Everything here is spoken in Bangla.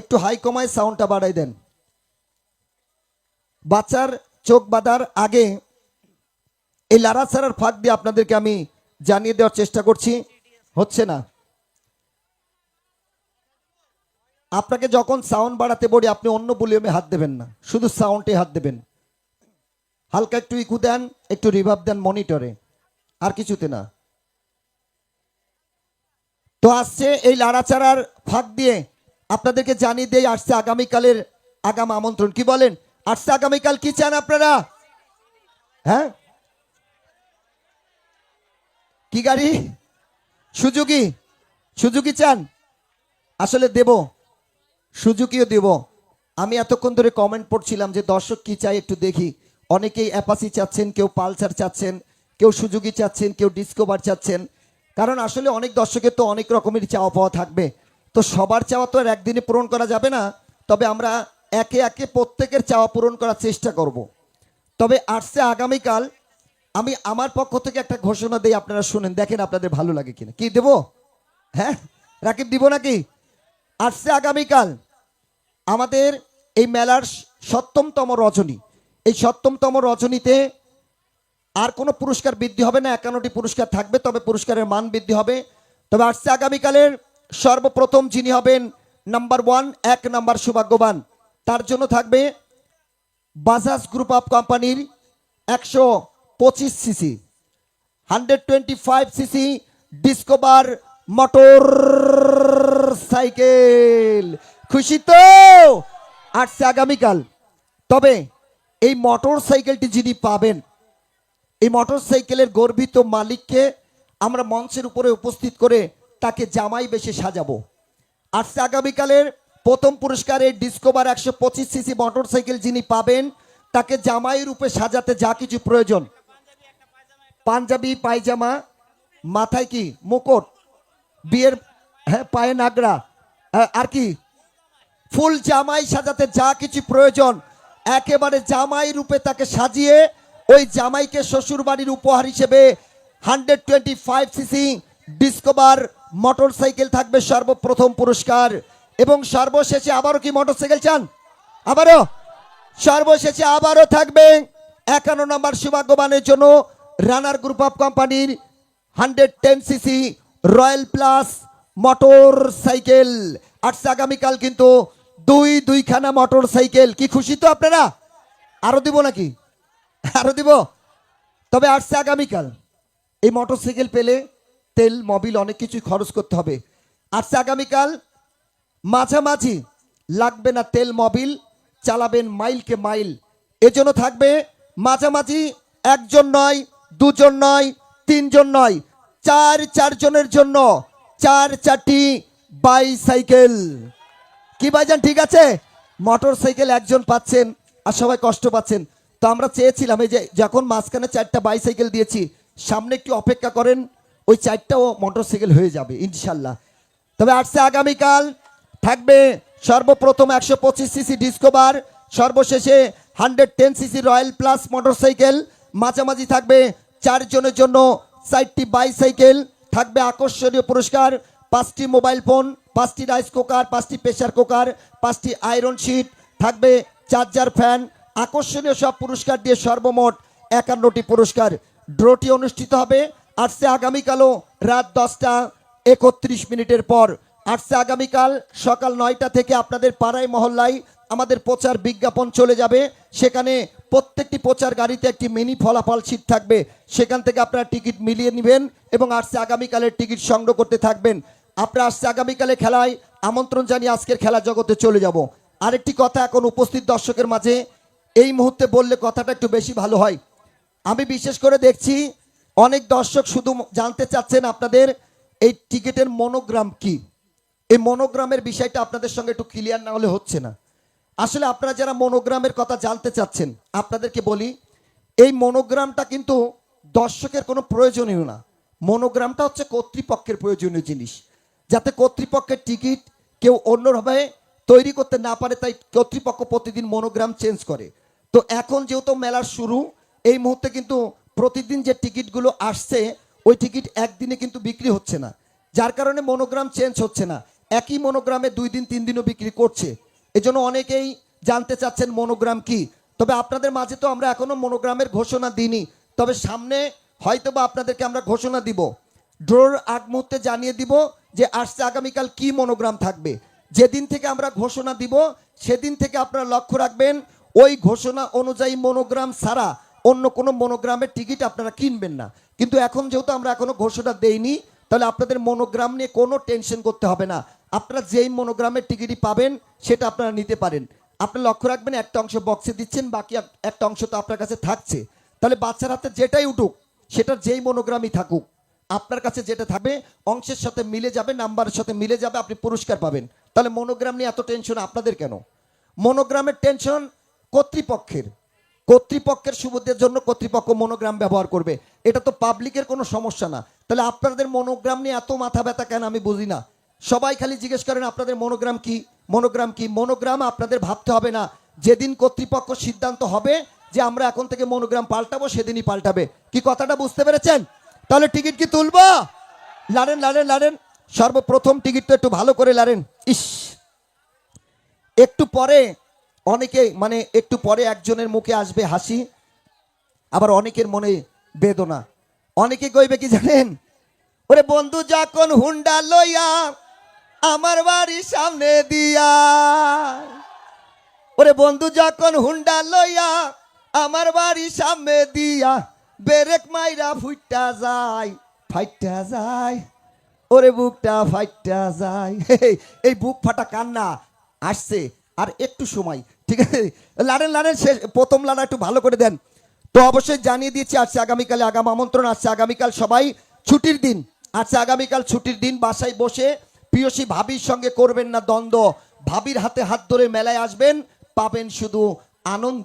একটু হাই কমায় সাউন্ডটা বাড়াই দেন। বাচ্চার চোখ বাঁধার আগে এই লাড়াছাড়ার ফাঁক দিয়ে আপনাদেরকে আমি জানিয়ে দেওয়ার চেষ্টা করছি। হচ্ছে না। আপনাকে যখন সাউন্ড বাড়াতে বলি, আপনি অন্য ভলিউমে হাত দেবেন না। শুধু সাউন্ডে হাত দেবেন। হালকা একটু ইকু দেন, একটু রিভাব দেন মনিটরে আর কিছুতে না। তো আসছে এই লাড়াচাড়ার ফাঁক দিয়ে আপনাদেরকে জানিয়ে দিয়ে আসছে আগামীকালের আগাম আমন্ত্রণ। কি বলেন? আসছে আগামীকাল কি চান আপনারা? হ্যাঁ? কি গাড়ি? সুজুকি? সুজুকি চান? আসলে দেব। সুজুকিও দেব। আমি এতক্ষণ ধরে কমেন্ট পড়ছিলাম যে, দর্শক কি চাই একটু দেখি। অনেকেই অ্যাপাসি চাচ্ছেন, কেউ পালসার চাচ্ছেন, কেউ সুজুকি চাচ্ছেন, কেউ ডিসকোভার চাচ্ছেন। কারণ আসলে অনেক দর্শকের তো অনেক রকমের চাওয়া পাওয়া থাকবে। তো সবার চাওয়া তো আর একদিনে পূরণ করা যাবে না, তবে আমরা একে একে প্রত্যেকের চাওয়া পূরণ করার চেষ্টা করব। তবে আসছে আগামীকাল, আমি আমার পক্ষ থেকে একটা ঘোষণা দিই, আপনারা শুনেন, দেখেন আপনাদের ভালো লাগে কিনা। কি দেব? হ্যাঁ? রাকিব, দিব নাকি? আসছে আগামীকাল, আমাদের এই মেলার সপ্তমতম রজনী। এই সপ্তমতম রজনীতে আর কোনো পুরস্কার বৃদ্ধি হবে না, একান্নটি পুরস্কার থাকবে, তবে পুরস্কারের মান বৃদ্ধি হবে। তবে আসছে আগামীকালের সর্বপ্রথম যিনি হবেন নাম্বার ওয়ান, এক নাম্বার সৌভাগ্যবান। তার জন্য থাকবে বাজাজ গ্রুপ অফ কোম্পানির একশো পঁচিশ CC, hundred twenty five CC Discover motorcycle. খুশি তো? আসছে আগামীকাল। তবে এই মোটর সাইকেলটি যিনি পাবেন, এই মোটর সাইকেলের গর্বিত মালিককে আমরা মঞ্চের উপরে উপস্থিত করে তাকে জামাই বেশে সাজাবো। আসছে আগামীকালের প্রথম পুরস্কারে ডিসকোভার একশো পঁচিশ সিসি মোটর সাইকেল যিনি পাবেন তাকে জামাই রূপে সাজাতে যা কিছু প্রয়োজন। পাঞ্জাবি পায়জামা মাথায় কি মুকুট বিয়ের হ্যাঁ পায়ে নাগরা আহ, আর কি? ফুল জামাই সাজাতে যা কিছু প্রয়োজন একেবারে জামাই রূপে তাকে সাজিয়ে ওই জামাইকে শ্বশুর বাড়ির উপহার হিসেবে hundred twenty five CC Discover motorcycle থাকবে সর্বপ্রথম পুরস্কার। এবং সর্বশেষে আবারও কি মোটর সাইকেল চান? আবারও? সর্বশেষে আবারও থাকবে একান্ন নম্বর সৌভাগ্যবানের জন্য রানার গ্রুপ অফ কোম্পানির hundred ten CC royal plus motorcycle আসছে আগামীকাল কিন্তু দুই দুইখানা মোটর সাইকেল কি খুশি তো আপনারা? আরও দিব নাকি? আরও দিব? তবে আসছে আগামীকাল। এই মোটর সাইকেল পেলে তেল, মোবিল অনেক কিছু খরচ করতে হবে। আসছে আগামীকাল, মাঝামাঝি লাগবে না তেল, মবিল, চালাবেন মাইলকে মাইল। এজন্য থাকবে মাঝামাঝি একজন নয়, দুজন নয়, তিনজন নয়, চার, চারজনের জন্য চার চারটি বাইসাইকেল। কি ভাইজান, ঠিক আছে? মোটর সাইকেল একজন পাচ্ছেন আর সবাই কষ্ট পাচ্ছেন। তো আমরা চেয়েছিলাম এই যে, যখন মাঝখানে চারটা বাইসাইকেল দিয়েছি, সামনে একটু অপেক্ষা করেন ওই চারটাও মোটর সাইকেল হয়ে যাবে, ইনশাল্লাহ। তবে আসছে আগামীকাল, থাকবে সর্বপ্রথম একশো পঁচিশ সিসি ডিসকোভার সর্বশেষে hundred ten CC royal plus motorcycle মাঝামাঝি থাকবে চারজনের জন্য চারটি বাইসাইকেল থাকবে আকর্ষণীয় পুরস্কার, পাঁচটি মোবাইল ফোন পাঁচটি রাইস কুকার পাঁচটি প্রেসার কুকার পাঁচটি আয়রন শিট থাকবে চার্জার ফ্যান আকর্ষণীয় সব পুরস্কার দিয়ে সর্বমোট একান্নটি পুরস্কার। ড্রটি অনুষ্ঠিত হবে আসছে আগামীকালও রাত দশটা একত্রিশ মিনিটের পর। আসছে আগামীকাল সকাল নয়টা থেকে আপনাদের পাড়ায় মহল্লায় আমাদের প্রচার বিজ্ঞাপন চলে যাবে। সেখানে প্রত্যেকটি প্রচার গাড়িতে একটি মিনি ফলাফল সিট থাকবে। সেখান থেকে আপনারা টিকিট মিলিয়ে নেবেন এবং আসছে আগামীকালের টিকিট সংগ্রহ করতে থাকবেন। আপনারা আসছে আগামীকালে খেলায় আমন্ত্রণ জানিয়ে আজকের খেলা জগতে চলে যাব। আরেকটি কথা এখন উপস্থিত দর্শকের মাঝে, এই মুহূর্তে বললে কথাটা একটু বেশি ভালো হয়। আমি বিশেষ করে দেখছি অনেক দর্শক শুধু জানতে চাচ্ছেন আপনাদের এই টিকিটের মনোগ্রাম কি? এই মনোগ্রামের বিষয়টা আপনাদের সঙ্গে একটু ক্লিয়ার না হলে হচ্ছে না। আসলে আপনারা যারা মনোগ্রামের কথা জানতে চাচ্ছেন, আপনাদেরকে বলি, এই মনোগ্রামটা কিন্তু দর্শকের কোনো প্রয়োজনীয় না। মনোগ্রামটা হচ্ছে কর্তৃপক্ষের প্রয়োজনীয় জিনিস। যাতে কর্তৃপক্ষের টিকিট কেউ অন্যভাবে তৈরি করতে না পারে, তাই কর্তৃপক্ষ প্রতিদিন মনোগ্রাম চেঞ্জ করে। তো এখন যেহেতু মেলার শুরু, এই মুহূর্তে কিন্তু প্রতিদিন যে টিকিটগুলো আসছে, ওই টিকিট একদিনে কিন্তু বিক্রি হচ্ছে না। যার কারণে মনোগ্রাম চেঞ্জ হচ্ছে না। একই মনোগ্রামে দুই দিন, তিন দিনও বিক্রি করছে। এজন্য অনেকেই জানতে চাচ্ছেন মনোগ্রাম কি। তবে আপনাদের মাঝে তো আমরা এখনও মনোগ্রামের ঘোষণা দিইনি। তবে সামনে হয়তো বা আপনাদেরকে আমরা ঘোষণা দিব। ড্রোর আগ মুহূর্তে জানিয়ে দিব যে আসছে আগামীকাল কি মনোগ্রাম থাকবে। যেদিন থেকে আমরা ঘোষণা দিব, সেদিন থেকে আপনারা লক্ষ্য রাখবেন, ওই ঘোষণা অনুযায়ী মনোগ্রাম ছাড়া অন্য কোনো মনোগ্রামের টিকিট আপনারা কিনবেন না। কিন্তু এখন যেহেতু আমরা এখনও ঘোষণা দেইনি, তাহলে আপনাদের মনোগ্রাম নিয়ে কোনো টেনশন করতে হবে না। আপনারা যেই মনোগ্রামের টিকিটই পাবেন, সেটা আপনারা নিতে পারেন। আপনারা লক্ষ্য রাখবেন, একটা অংশ বক্সে দিচ্ছেন, বাকি একটা অংশ তো আপনার কাছে থাকছে। তাহলে বাচ্চার হাতে যেটাই উঠুক, সেটার যেই মনোগ্রামই থাকুক, আপনার কাছে যেটা থাকবে, অংশের সাথে মিলে যাবে, নাম্বারের সাথে মিলে যাবে, আপনি পুরস্কার পাবেন। তাহলে মনোগ্রাম নিয়ে এত টেনশন আপনাদের কেন? মনোগ্রামের টেনশন কর্তৃপক্ষের। কর্তৃপক্ষের সুবিধার জন্য কর্তৃপক্ষ মনোগ্রাম ব্যবহার করবে। এটা তো পাবলিকের কোনো সমস্যা না। তাহলে আপনাদের মনোগ্রাম নিয়ে এত মাথা ব্যথা কেন আমি বুঝি না? সবাই খালি জিজ্ঞেস করেন, আপনাদের মনোগ্রাম কি? মনোগ্রাম কি? মনোগ্রাম আপনাদের ভাবতে হবে না। যেদিন কর্তৃপক্ষ সিদ্ধান্ত হবে যে আমরা এখন থেকে মনোগ্রাম পাল্টাবো, সেদিনই পাল্টাবে। কি কথাটা বুঝতে পেরেছেন? তাহলে টিকিট কি তুলবো? লাড়েন লাড়েন লাড়েন। সর্বপ্রথম টিকিট তো একটু ভালো করে লাড়েন। ইস! একটু পরে অনেকে মানে একটু পরে একজনের মুখে আসবে হাসি, আবার অনেকের মনে বেদনা। অনেকে কইবে কি জানেন? ওরে বন্ধু, যখন হুন্ডা লইয়া আমার বাড়ির সামনে দিয়া, ওরে বন্ধু, যখন হুন্ডা লইয়া আমার বাড়ির সামনে দিয়া বেরেক মাইরা ফুইটা যায় ফাইটা যায়, ওরে বুকটা ফাইটা যায়। এই বুক ফাটা কান্না আসছে। আর একটু সময়, ঠিক আছে? লাড়েন লাড়েন শেষ, প্রথম লাড়া একটু ভালো করে দেন। তো অবশ্যই জানিয়ে দিচ্ছি আজকে আগামীকালে আগাম আমন্ত্রণ আসছে আগামীকাল সবাই ছুটির দিন। আজকে আগামীকাল ছুটির দিন, বাসায় বসে প্রিয়সী ভাবির সঙ্গে করবেন না দ্বন্দ্ব। ভাবির হাতে হাত ধরে মেলায় আসবেন, পাবেন শুধু আনন্দ।